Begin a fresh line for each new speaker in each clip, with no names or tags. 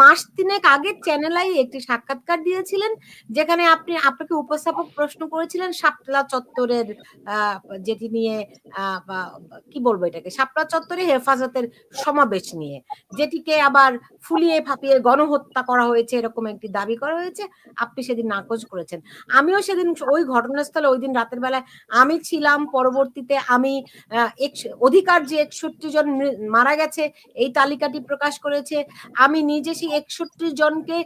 মাস তিনেক আগে channel I একটি সাক্ষাৎকার দিয়েছিলেন, যেখানে আপনি, আপনাকে উপস্থাপক প্রশ্ন করেছিলেন শাপলা চত্বরের যেটি নিয়ে কি বলব এটাকে, শাপলা চত্বরে হেফাজতের সমাবেশ নিয়ে, যেটিকে আবার ফুলিয়ে ফাঁপিয়ে গণহত্যা করা হয়েছে, এরকম একটি দাবি করা হয়েছে, আপনি সেদিন নাকচ করেছেন। আমিও সেদিন ওই ঘটনাস্থলে ওই দিন রাতের বেলায় আমি ছিলাম, পরবর্তীতে আমি অধিকার যে একষট্টি জন মারা গেছে, এই তালিকাটি প্রকাশ করেছে, আমি নিজে সেই একষট্টি জনকে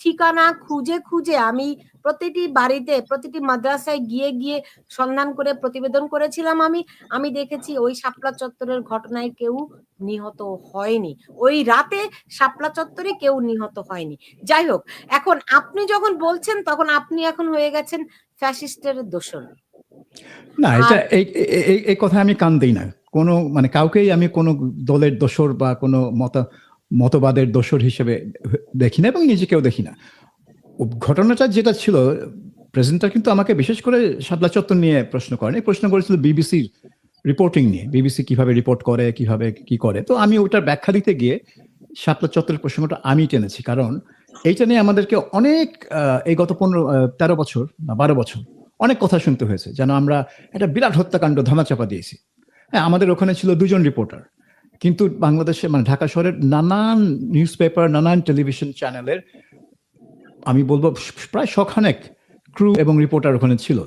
ঠিকানা খুঁজে খুঁজে আমি প্রতিটি বাড়িতে প্রতিটি মাদ্রাসায় গিয়ে গিয়ে সন্ধান করে প্রতিবেদন করেছিলাম আমি। আমি দেখেছি ওই শাপলা চত্বরের ঘটনায় কেউ নিহত হয়নি। ওই রাতে শাপলা চত্বরে কেউ নিহত হয়নি। যাই হোক এখন আপনি যখন বলছেন তখন আপনি এখন হয়ে গেছেন ফ্যাসিস্টের দোষর
না এটা এই কথা আমি কান দিই না। কোনো মানে কাউকেই আমি কোনো দলের দোষর বা কোনো মত মতবাদের দোসর হিসেবে দেখি না এবং নিজেকেও দেখি না ঘটনাটা যেটা ছিল প্রেজেন্টার কিন্তু আমাকে বিশেষ করে শাপলা চত্বর নিয়ে প্রশ্ন করেন। প্রশ্ন করেছিল বিবিসির রিপোর্টিং নিয়ে, বিবিসি কীভাবে রিপোর্ট করে, কীভাবে কি করে। তো আমি ওটার ব্যাখ্যা দিতে গিয়ে শাপলা চত্বরের প্রসঙ্গটা আমি টেনেছি, কারণ এইটা নিয়ে আমাদেরকে অনেক এই গত পনেরো তেরো বছর বা বারো বছর অনেক কথা শুনতে হয়েছে, যেন আমরা একটা বিরাট হত্যাকাণ্ড ধামাচাপা দিয়েছি। হ্যাঁ আমাদের ওখানে ছিল দুজন রিপোর্টার কিন্তু বাংলাদেশে মানে ঢাকা শহরের নানান নিউজ পেপার নানান টেলিভিশন চ্যানেলের আমি বলব প্রায় শখানেক ক্রু এবং রিপোর্টার ওখানে ছিল।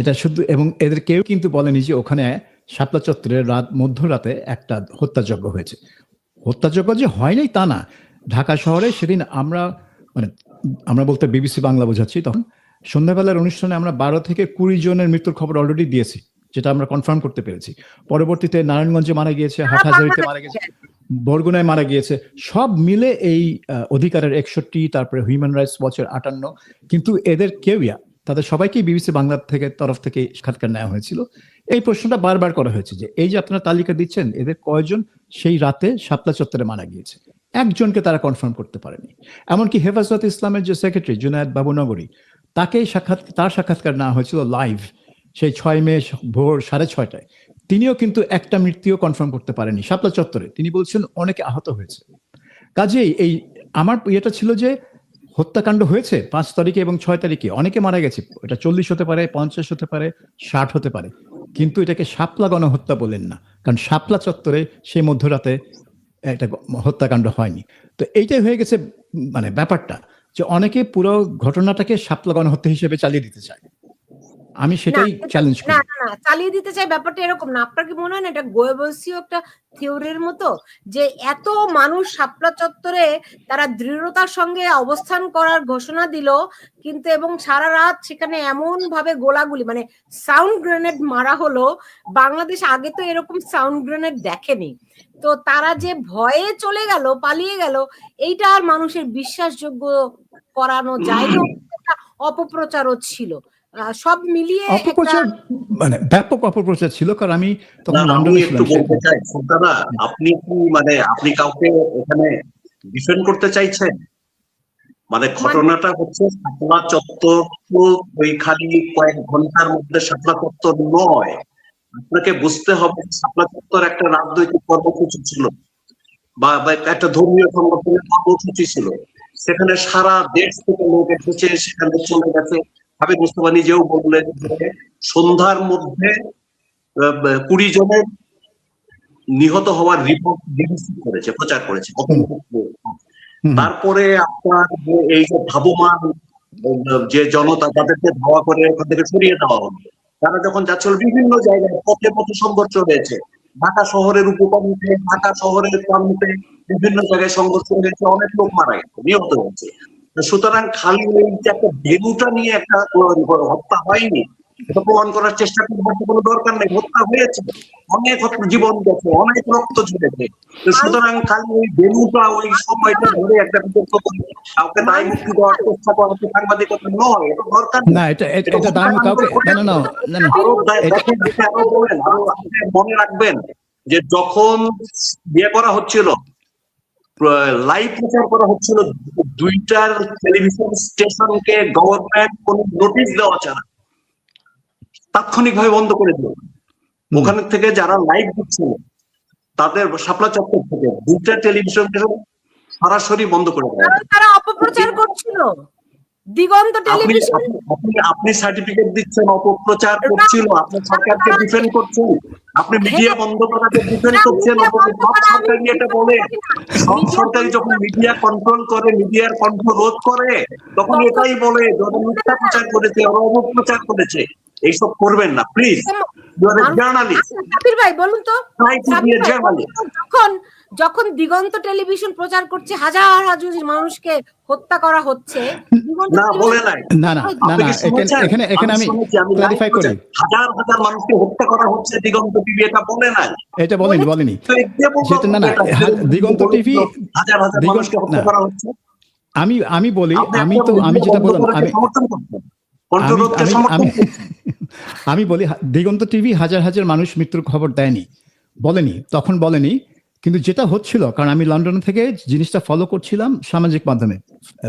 এটা শুধু, এবং এদের কেউ কিন্তু বলেনি যে ওখানে শাপলা চত্বরে রাত, মধ্যরাতে একটা হত্যাযজ্ঞ হয়েছে। হত্যাযজ্ঞ যে হয়নি তা না। ঢাকা শহরে সেদিন আমরা মানে আমরা বলতে বিবিসি বাংলা বোঝাচ্ছি, তখন সন্ধ্যাবেলার অনুষ্ঠানে আমরা বারো থেকে কুড়ি জনের মৃত্যুর খবর অলরেডি দিয়েছি। যেটা আমরা কনফার্ম করতে পেরেছি। পরবর্তীতে নারায়ণগঞ্জে মারা গিয়েছে হাটহাজারিতে মারা গেছে বরগুনায় মারা গিয়েছে সব মিলে এই অধিকারের একষট্টি তারপরে হিউম্যান রাইটস ওয়াচের আটান্ন। কিন্তু এদের কেউই তাদের সবাইকে বিবিসি বাংলা থেকে তরফ থেকে সাক্ষাৎকার নেওয়া হয়েছিল। এই প্রশ্নটা বারবার করা হয়েছে যে এই যে আপনারা তালিকা দিচ্ছেন এদের কয়জন সেই রাতে শাপলা চত্বরে মারা গিয়েছে? একজনকে তারা কনফার্ম করতে পারেনি। এমনকি হেফাজত ইসলামের যে সেক্রেটারি জুনায়দ বাবু নগরী তাকে সাক্ষাৎ তার সাক্ষাৎকার নেওয়া হয়েছিল লাইভ সেই ছয় মে ভোর সাড়ে ছয়টায়। তিনিও কিন্তু একটা মৃত্যুও কনফার্ম করতে পারেনি, শাপলা চত্বরে। তিনি বলছেন, অনেকে আহত হয়েছে। কাজেই এই আমার ইয়েটা ছিল যে, হত্যাকাণ্ড হয়েছে পাঁচ তারিখে এবং ছয় তারিখে। অনেকে মারা গেছে, এটা চল্লিশ হতে পারে, পঞ্চাশ হতে পারে, ষাট হতে পারে। কিন্তু এটাকে শাপলা গণহত্যা বলেন না, কারণ শাপলা চত্বরে সেই মধ্যরাতে একটা হত্যাকাণ্ড হয়নি। তো এইটাই হয়ে গেছে মানে ব্যাপারটা যে অনেকে পুরো ঘটনাটাকে শাপলা গণহত্যা হিসেবে চালিয়ে দিতে চায়। আমি সেটাই চ্যালেঞ্জ
না
করি।
না না চালিয়ে দিতে চাই ব্যাপারটা এরকম না। আপনার কি মনে হয় না এটা গোয়েবলসীয় একটা থিওরির মতো যে এত মানুষ শাপলা চত্বরে তারা দৃঢ়তার সঙ্গে অবস্থান করার ঘোষণা দিল কিন্তু এবং সারা রাত সেখানে এমন ভাবে গোলাগুলি মানে সাউন্ড গ্রেনেড মারা হলো বাংলাদেশ আগে তো এরকম সাউন্ড গ্রেনেড দেখেনি। তো তারা যে ভয়ে চলে গেল পালিয়ে গেল এইটা আর মানুষের বিশ্বাসযোগ্য করানো যায় অপপ্রচারও ছিল। সব মিলিয়ে
অপপ্রচার মানে ব্যাপক অপপ্রচার ছিল কারণ আমি তখন লন্ডনে ছিলাম।
আপনি কি মানে আপনি কাউকে এখানে ডিফেন্ড করতে চাইছেন? মানে ঘটনাটা হচ্ছে শাপলা চত্বর তো ওই খালি কয়েক ঘণ্টার মধ্যে শাপলা চত্বর নয়। আপনাকে বুঝতে হবে শাপলা চত্বর একটা রাজনৈতিক কর্মসূচি ছিল বা বা একটা ধর্মীয় সংগঠনের কর্মসূচি ছিল। সেখানে সারা দেশ থেকে লোক এসেছে সেখানে চলে গেছে। হাবিব মুস্তফা নিজেও বললেন সন্ধ্যার মধ্যে কুড়ি জনের নিহত হওয়ার রিপোর্ট বিবিসি করেছে প্রচার করেছে তারপরে আপনার এই যে ধাবমান যে জনতা তাদেরকে ধাওয়া করে ওখান থেকে সরিয়ে দেওয়া হলো তারা যখন যাচ্ছিল বিভিন্ন জায়গায় পথে পথে সংঘর্ষ হয়েছে। ঢাকা শহরের উপকণ্ঠে ঢাকা শহরের প্রান্তে বিভিন্ন জায়গায় সংঘর্ষ হয়েছে অনেক লোক মারা গেছে নিহত হয়েছে। সুতরাং খালি যে একটা ভেনুটা নিয়ে একটা হত্যা হয়নি। এটা প্রমাণ করার চেষ্টা করবার কোনো দরকার নেই। হত্যা হয়েছে। অনেক জীবন গেছে অনেক রক্ত ঝরেছে। সুতরাং খালি ওই ভেনুটা ওই সময়টা ধরে একটা বিতর্ক করে কাউকে দায় মুক্তি দেওয়ার চেষ্টা করা হচ্ছে সাংবাদিকতা নয় এটা দরকার
না এটা এটা দাম কাউকে না না না না আরও
দেখেন, দেখে আরও বলেন, আরও আপনি মনে রাখবেন যে যখন বিয়ে করা হচ্ছিল লাইভ প্রচার করা হচ্ছিল দুইটার টেলিভিশন স্টেশনকে গভর্নমেন্ট কোন নোটিশ দেওয়া ছাড়া তাৎক্ষণিকভাবে বন্ধ করে দিল। ওখানে থেকে যারা লাইভ দিচ্ছিল তাদের শাপলা চত্বর থেকে দুইটা টেলিভিশন স্টেশন সরাসরি বন্ধ করে দেওয়া।
তারা অপপ্রচার করছিল। দিগন্ত
আপনি
টেলিভিশন
আপনি সার্টিফিকেট দিচ্ছেন অপপ্রচার করছিল আপনি সরকারকে ডিফেন্ড করছেন। আপনি মিডিয়া বন্ধ করাতে ডিফেন্ড করছেন সব সরকারি এটা বলে সব সরকারি যখন মিডিয়া কন্ট্রোল করে মিডিয়ার কণ্ঠ রোধ করে তখন এটাই বলে যারা মিথ্যা প্রচার করেছে ওরা প্রচার করেছে এইসব করবেন না প্লিজ ইউ আর জার্নালিস্ট
ভাই. বলুন তো, যখন যখন দিগন্ত টেলিভিশন প্রচার করছে হাজার হাজার মানুষকে হত্যা করা হচ্ছে
না বলে নাই।
না না না না এখানে এখানে আমি
আমি
ক্লারিফাই করি।
হাজার হাজার মানুষকে হত্যা করা হচ্ছে দিগন্ত টিভি এটা বলে নাই।
এটা বলেনি বলেনি? সেটা না, না, দিগন্ত টিভি
হাজার হাজার মানুষকে হত্যা করা হচ্ছে?
আমি আমি বলি আমি তো আমি যেটা বললাম আমি আমি বলি দিগন্ত টিভি হাজার হাজার মানুষ মৃত্যুর খবর দেয়নি। বলেনি তখন বলেনি কিন্তু যেটা হচ্ছিল কারণ আমি লন্ডন থেকে জিনিসটা ফলো করছিলাম সামাজিক মাধ্যমে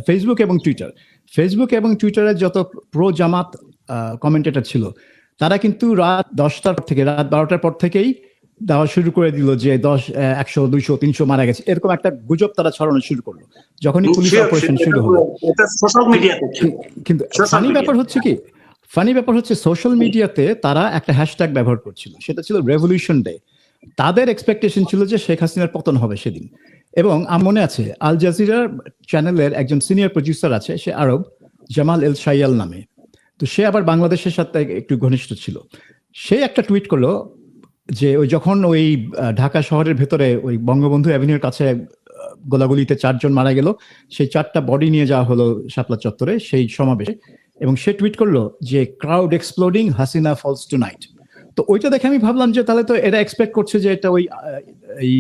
ফেসবুক এবং টুইটার ফেসবুক এবং টুইটারে যত প্রো জামাত কমেন্টেটর ছিল তারা কিন্তু রাত দশটার থেকে রাত বারোটার পর থেকেই দেওয়া শুরু করে দিল যে দশ একশো দুইশো তিনশো মারা গেছে। এরকম একটা গুজব তারা ছড়ানো শুরু করল যখনই পুলিশ অপারেশন শুরু হলো। কিন্তু ফানি ব্যাপার হচ্ছে কি? ফানি ব্যাপার হচ্ছে সোশ্যাল মিডিয়াতে তারা একটা হ্যাশট্যাগ ব্যবহার করছিল সেটা ছিল রেভলিউশন ডে তাদের এক্সপেকটেশন ছিল যে শেখ হাসিনার পতন হবে সেদিন। এবং আমার মনে আছে, আল জাজিরার চ্যানেলের একজন সিনিয়র প্রডিউসার আছে, সে আরব, জামাল এল সাইয়াল নামে। তো সে আবার বাংলাদেশের সাথে একটু ঘনিষ্ঠ ছিল। সে একটা টুইট করল যে ওই যখন ওই ঢাকা শহরের ভেতরে ওই বঙ্গবন্ধু অ্যাভিনিউর কাছে গোলাগুলিতে চারজন মারা গেল, সেই চারটা বডি নিয়ে যাওয়া হলো শাপলা চত্বরে, সেই সমাবেশে। এবং সে টুইট করল যে crowd exploding Hasina falls tonight তো ওইটা দেখে আমি ভাবলাম যে তাহলে তো এরা এক্সপেক্ট করছে যে এটা ওই এই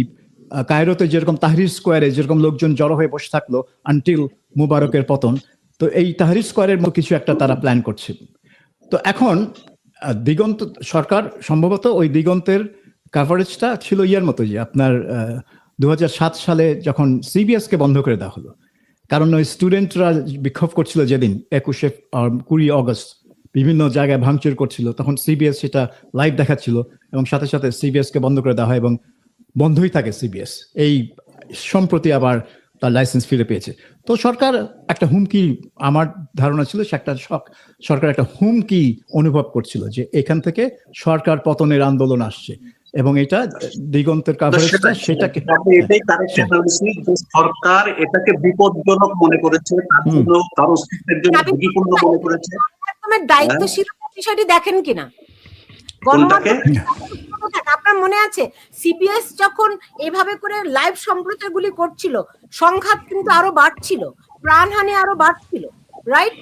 কায়রোতে যেরকম তাহরির স্কোয়ারে যেরকম লোকজন জড়ো হয়ে বসে থাকল আনটিল মুবারকের পতন, তো এই তাহরির স্কোয়ারের মতো কিছু একটা তারা প্ল্যান করছে। তো এখন দিগন্ত সরকার সম্ভবত ওই দিগন্তের কাভারেজটা ছিল ইয়ার মতো যে আপনার দু হাজার সাত সালে যখন সিবিএস কে বন্ধ করে দেওয়া হলো। কারণ ওই স্টুডেন্টরা বিক্ষোভ করছিল যেদিন, একুশে কুড়ি অগস্ট। বিভিন্ন জায়গায় ভাঙচুর করছিল। তখন সিবিএস সেটা লাইভ দেখাচ্ছিল এবং সাথে সাথে সিবিএস কে বন্ধ করে দেওয়া হয় এবং বন্ধই থাকে সিবিএস এই সম্প্রতি আবার তার লাইসেন্স ফিরে পেয়েছে। তো সরকার একটা হুমকি আমার ধারণা ছিল সে একটা শক- সরকার একটা হুমকি অনুভব করছিল যে এখান থেকে সরকার পতনের আন্দোলন আসছে এবং এটা দিগন্তের কাভারেজটা সেটাকে
আপনি এটাই কারেক্ট অ্যানালিসিস যে সরকার এটাকে বিপজ্জনক মনে করেছে তার জন্য তার অস্তিত্বের জন্য ঝুঁকিপূর্ণ মনে করেছে।
গণমাধ্যমের দায়িত্বশীল বিষয়টি দেখেন কিনা? আপনার মনে আছে সিবিএস যখন এভাবে করে লাইভ সম্প্রচারগুলি করছিল সংঘাত কিন্তু আরও বাড়ছিল প্রাণহানি আরও বাড়ছিল রাইট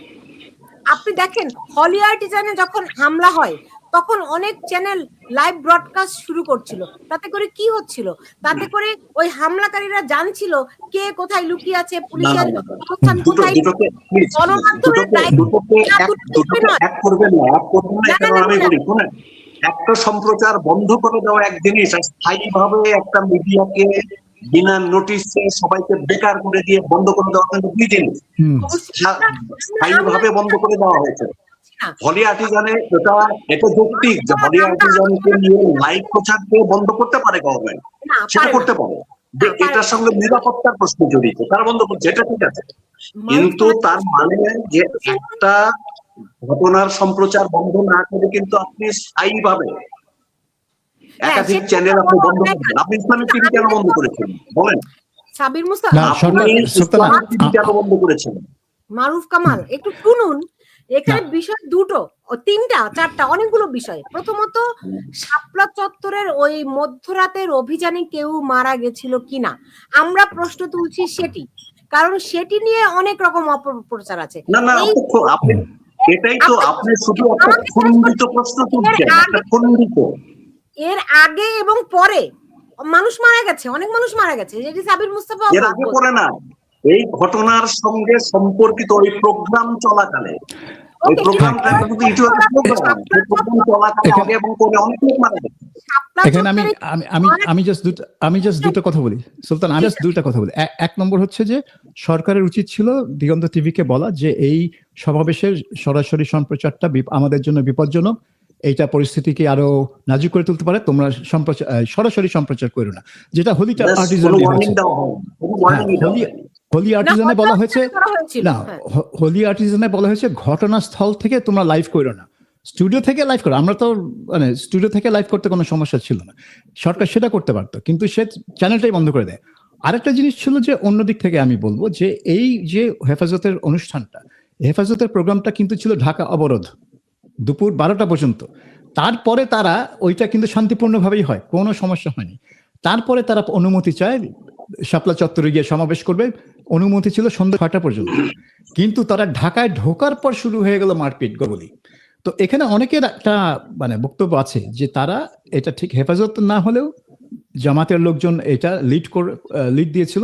আপনি দেখেন হলি আর্টিজানে যখন হামলা হয় তখন অনেক চ্যানেল লাইভ ব্রডকাস্ট শুরু করছিল। তাতে করে কি হচ্ছিল? তাতে করে ওই হামলাকারীরা জানছিল কে কোথায় লুকিয়ে আছে পুলিশের। অবস্থান কোথায়? গণমাধ্যমের
একটা সম্প্রচার বন্ধ করে দেওয়া এক জিনিস আর স্থায়ীভাবে একটা মিডিয়াকে বিনা নোটিশে সবাইকে বেকার করে দিয়ে বন্ধ করে দেওয়া কিন্তু দুই
হুম,
স্থায়ীভাবে বন্ধ করে দেওয়া হয়েছে। হলি আর্টিজানে এটা এটা যৌক্তিক যে হলি আর্টিজানকে নিয়ে লাইভ প্রচার দিয়ে বন্ধ করতে পারে গভর্নমেন্ট সেটা করতে পারে।
পারে
এটার সঙ্গে নিরাপত্তার প্রশ্ন জড়িত তারা বন্ধ করছে এটা ঠিক আছে। কিন্তু তার মানে যে একটা ঘটনার সম্প্রচার বন্ধ না করে কিন্তু আপনি স্থায়ীভাবে একাধিক চ্যানেল আপনি বন্ধ
বলা
করবেন আপনি ইসলামিক টিভি কেন বন্ধ করেছেন বলেন।
সাবির মুস্তা
আপনি ইসলামিক টিভি কেন বন্ধ করেছেন।
মারুফ কামাল একটু শুনুন। এখানে বিষয় দুটো তিনটা চারটা অনেকগুলো বিষয়। প্রথমত শাপলা চত্বরের ওই মধ্যরাতের অভিযানে কেউ মারা গেছিল কিনা? আমরা প্রশ্ন তুলছি সেটি। কারণ সেটি নিয়ে অনেক রকম অপপ্রচার আছে।
না না আপনি এটাই তো
আপনি-
শুধু একটা খণ্ডিত প্রশ্ন তুলছেন একটা খণ্ডিত।
এর আগে এবং পরে মানুষ মারা গেছে অনেক মানুষ মারা গেছে। যেটি সাবির মুস্তাফা
এর আগে পরে না। এই ঘটনার সঙ্গে সম্পর্কিত ওই প্রোগ্রাম চলাকালে। ওই প্রোগ্রামটা কিন্তু ইট প্রোগ্রাম চলাকালে আগে এবং পরে অনেক লোক মারা গেছে।
এখানে আমি আমি আমি আমি জাস্ট দুটো আমি জাস্ট দুটো কথা বলি। সুলতান আমি জাস্ট দুটো কথা বলি। এক নম্বর হচ্ছে যে সরকারের উচিত ছিল দিগন্ত টিভিকে বলা যে এই সমাবেশের সরাসরি সম্প্রচারটা আমাদের জন্য বিপজ্জনক। এইটা পরিস্থিতিকে আরও নাজুক করে তুলতে পারে। তোমরা সম্প্রচার সরাসরি সম্প্রচার করো না। যেটা হোলিটা আর্টিজান
হয়
হোলি
হয়নি।
হোলি আর্টিজানে বলা হয়েছে না
হ্যাঁ।
হোলি আর্টিজানে বলা হয়েছে ঘটনাস্থল থেকে তোমরা লাইভ করো না। স্টুডিও থেকে লাইভ করো। আমরা তো মানে স্টুডিও থেকে লাইভ করতে কোনো সমস্যা ছিল না। সরকার সেটা করতে পারতো। কিন্তু সে চ্যানেলটাই বন্ধ করে দেয়। আরেকটা জিনিস ছিল যে অন্য দিক থেকে আমি বলব যে এই যে হেফাজতের অনুষ্ঠানটা হেফাজতের প্রোগ্রামটা কিন্তু ছিল ঢাকা অবরোধ। দুপুর বারোটা পর্যন্ত। তারপরে তারা ওইটা কিন্তু শান্তিপূর্ণভাবেই হয়, কোনো সমস্যা হয়নি। তারপরে তারা অনুমতি চায়, শাপলা চত্বরে গিয়ে সমাবেশ করবে। অনুমতি ছিল সন্ধ্যা ছয়টা পর্যন্ত। কিন্তু তারা ঢাকায় ঢোকার পর শুরু হয়ে গেল মারপিট গুলি তো এখানে অনেকের একটা মানে বক্তব্য আছে যে তারা এটা ঠিক হেফাজত না হলেও জামাতের লোকজন এটা লিড করে লিড দিয়েছিল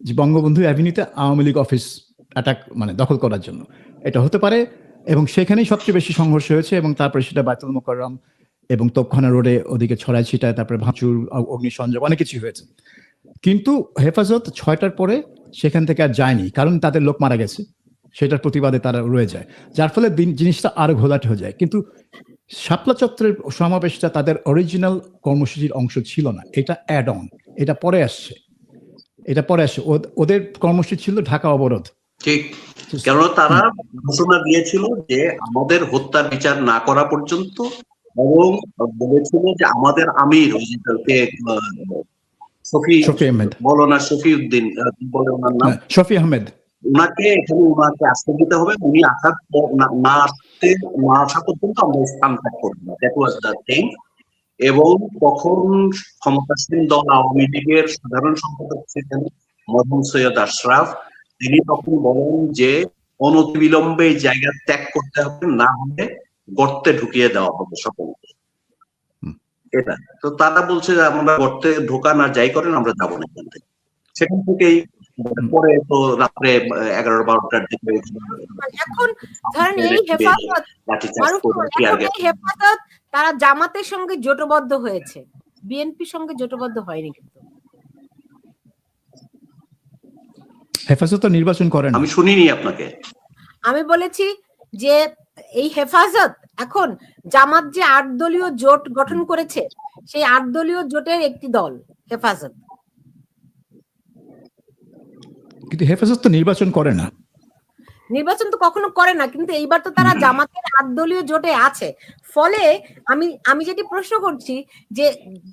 যে বঙ্গবন্ধু অ্যাভিনিউতে আওয়ামী লীগ অফিস অ্যাটাক মানে দখল করার জন্য। এটা হতে পারে এবং সেখানেই সবচেয়ে বেশি সংঘর্ষ হয়েছে এবং তারপরে সেটা বাইতুল মোকাররম এবং তোপখানা রোডে ওদিকে ছড়াই ছিটায়, তারপরে ভাঁচুর অগ্নিসংযোগ অনেক কিছু হয়েছে। কিন্তু হেফাজত ছয়টার পরে সেখান থেকে আর যায়নি, কারণ তাদের লোক মারা গেছে। সেটার প্রতিবাদে তারা রয়ে যায়। যার ফলে দিন- জিনিসটা আরও ঘোলাটে হয়ে যায়। কিন্তু শাপলা চত্বরের সমাবেশটা তাদের অরিজিনাল কর্মসূচির অংশ ছিল না। এটা অ্যাড অন এটা পরে আসছে। এটা পরে আসছে। ওদ- ওদের কর্মসূচি ছিল ঢাকা অবরোধ।
ঠিক। কেননা তারা ঘোষণা দিয়েছিল যে আমাদের হত্যার বিচার না করা পর্যন্ত এবং বলেছিল যে আমাদের আমির ওই
আহমেদ।
মৌলানা শফি উদ্দিন
হ্যাঁ, শফি আহমেদ।
ওনাকে এখানে ওনাকে আসতে দিতে হবে। উনি আসার না- আসতে না আসা পর্যন্ত আমরা স্থান ত্যাগ করব। না দ্যাট ওয়াজ দ্য থিং এবং তখন ক্ষমতাসীন দল আওয়ামী লীগের সাধারণ সম্পাদক ছিলেন মরহুম সৈয়দ আশরাফ। তিনি তখন বলেন যে অনতিবিলম্বে এই জায়গা ত্যাগ করতে হবে না হলে গর্তে ঢুকিয়ে দেওয়া হবে সকলকে। এটা। তো তারা বলছে যে আমরা গর্তে ঢোকান আর যাই করেন আমরা যাব না এখান থেকে। সেখান থেকেই পরে তো রাত্রে এগারো বারোটার দিকে
এখন ধরেন এই হেফাজত হেফাজত তারা জামাতের সঙ্গে জোটবদ্ধ হয়েছে। বিএনপির সঙ্গে জোটবদ্ধ হয়নি কিন্তু।
হেফাজত নির্বাচন করে না
আমি শুনিনি আপনাকে।
আমি বলেছি যে এই হেফাজত এখন জামাত যে আট দলীয় জোট গঠন করেছে সেই আট দলীয় জোটের একটি দল হেফাজত।
কিন্তু হেফাজত তো নির্বাচন করে না।
নির্বাচন তো কখনো করে না কিন্তু এইবার তো তারা জামাতের আট দলীয় জোটে আছে। ফলে আমি আমি যেটি প্রশ্ন করছি যে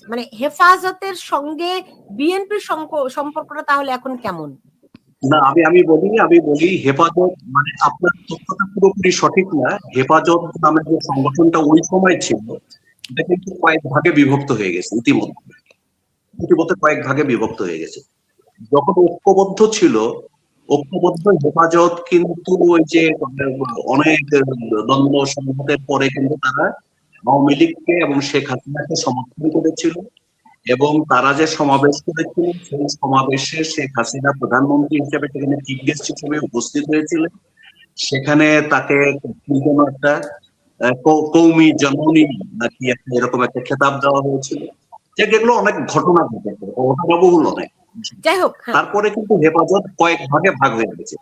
মানে হেফাজতের সঙ্গে বিএনপির সম্পর্কটা তাহলে এখন কেমন?
না, আমি আমি বলি আমি বলি হেফাজত মানে আপনার তথ্যটা পুরোপুরি সঠিক না। হেফাজত নামের যে সংগঠনটা ওই সময় ছিল, এটা কিন্তু কয়েক ভাগে বিভক্ত হয়ে গেছে ইতিমধ্যে। ইতিমধ্যে কয়েক ভাগে বিভক্ত হয়ে গেছে। যখন ঐক্যবদ্ধ ছিল, ঐক্যবদ্ধ হেফাজত কিন্তু ওই যে, অনেক দ্বন্দ্ব সংঘাতের পরে কিন্তু তারা আওয়ামী লীগকে এবং শেখ হাসিনাকে সমর্থন করেছিল। এবং তারা যে সমাবেশ করেছিল সেই সমাবেশে শেখ হাসিনা প্রধানমন্ত্রী হিসেবে সেখানে চিফ গেস্ট হিসেবে উপস্থিত হয়েছিলেন। সেখানে তাকে কি যেন একটা কৌমি জননী নাকি একটা এরকম একটা খেতাব দেওয়া হয়েছিল। যেগুলো অনেক ঘটনা ঘটেছে ঘটনাবহুল অনেক।
যাই হোক হ্যাঁ।
তারপরে কিন্তু হেফাজত কয়েক ভাগে ভাগ হয়ে গেছে।